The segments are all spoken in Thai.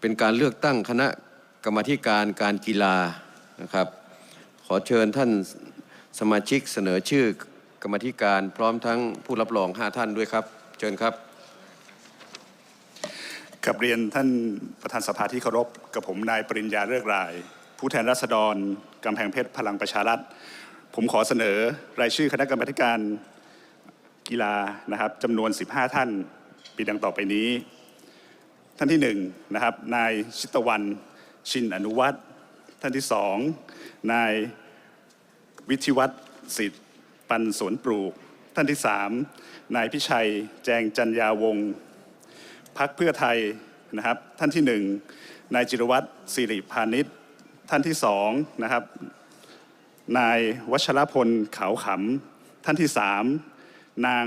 เป็นการเลือกตั้งคณะกรรมธิการการกีฬานะครับ ขอเชิญท่านสมาชิกเสนอชื่อกรรมธิการพร้อมทั้งผู้รับรอง5ท่านด้วยครับ เชิญครับกับเรียนท่านประธานสภาที่เคารพกับผมนายปริญญาเลือกราย ผู้แทนราษฎรกำแพงเพชรพลังประชารัฐ ผมขอเสนอรายชื่อคณะกรรมการกีฬานะครับจำนวน 15 ท่านปีดังต่อไปนี้ ท่านที่หนึ่งนะครับนายชิตวันชินอนุวัตรท่านที่สองนายวิทิวัฒน์สิทธิ์ปันสวนปลูก ท่านที่สามนายพิชัยแจงจันยาวงศ์พักเพื่อไทยนะครับ ท่านที่หนึ่งนายจิรวัตรสิริพานิชท่านที่สองนะครับนายวัชรพลขาวขำท่านที่สามนาง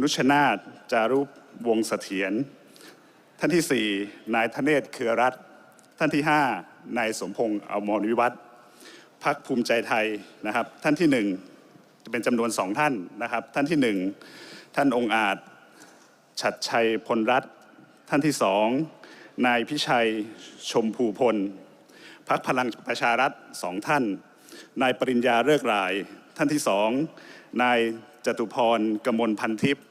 นุชนาธจารุวงเสถียร ท่านที่สี่นายธเนศเครือรัตน์ท่านที่ห้านายสมพงษ์อมรวิวัฒน์พักภูมิใจไทยนะครับ ท่านที่หนึ่งจะเป็นจำนวนสองท่านนะครับ ท่านที่หนึ่งท่านองค์อาจชัดชัยพลรัตท่านที่สองนายพิชัยชมพูพลพักพลังประชารัฐสองท่าน นายปริญญาเลิกราย ท่านที่สองนายจตุพรกมลพันทิพย์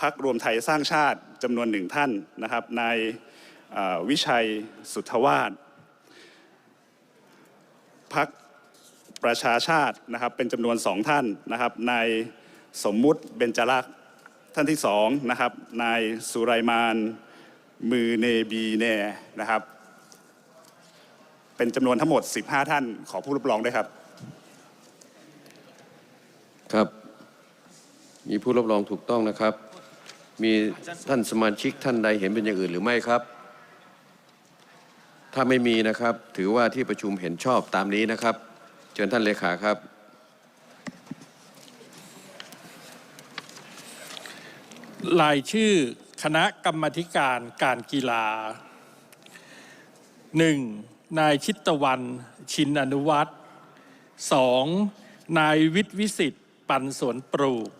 พักรวมไทยสร้างชาติจำนวนหนึ่งท่านนะครับนายวิชัยสุทธวาสพักประชาชาตินะครับเป็นจำนวนสองท่านนะครับนายสมมุติเบญจรักษ์ท่านที่สองนะครับนายสุไรมานมือเนบีเนนะครับ เป็นจำนวนทั้งหมด 15 ท่าน ขอผู้รับรองด้วยครับ ครับ มีผู้รับรองถูกต้องนะครับ มีท่านสมาชิกท่านใดเห็นเป็นอย่างอื่นหรือไม่ครับ ถ้าไม่มีนะครับ ถือว่าที่ประชุมเห็นชอบตามนี้นะครับ เชิญท่านเลขาครับ รายชื่อคณะกรรมการการกีฬา 1. นายชิตวันชินอนุวัตร 2. นายวิทย์วิสิทธิ์ปันสวนปลูก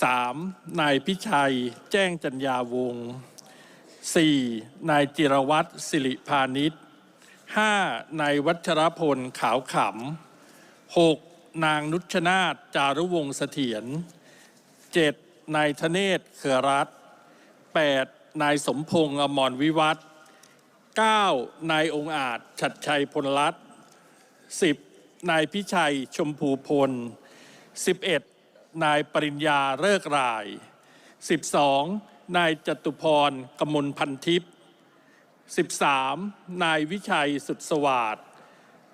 3. นายพิชัย แจ้งจัญญาวงศ์ 4. นายจิรวัตรสิริพานิช 5. นายวัชรพลขาวขำ 6. นางนุชนาธจารุวงศ์เสถียร 7. นายธเนศเขือรัต 8. นายสมพงษ์อมรวิวัฒน์ 9. นายองอาจฉัดชัยพลรัตน์ 10. นายพิชัยชมพูพล 11. นายปริญญาเลิกราย 12. นายจตุพรกมลพันทิพย์ 13. นายวิชัยสุดสวัสดิ์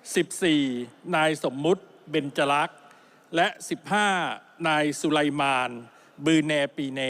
14. นายสมมุติเบญจลักษ์ และ 15. นายสุไลมาน บือแนปีแน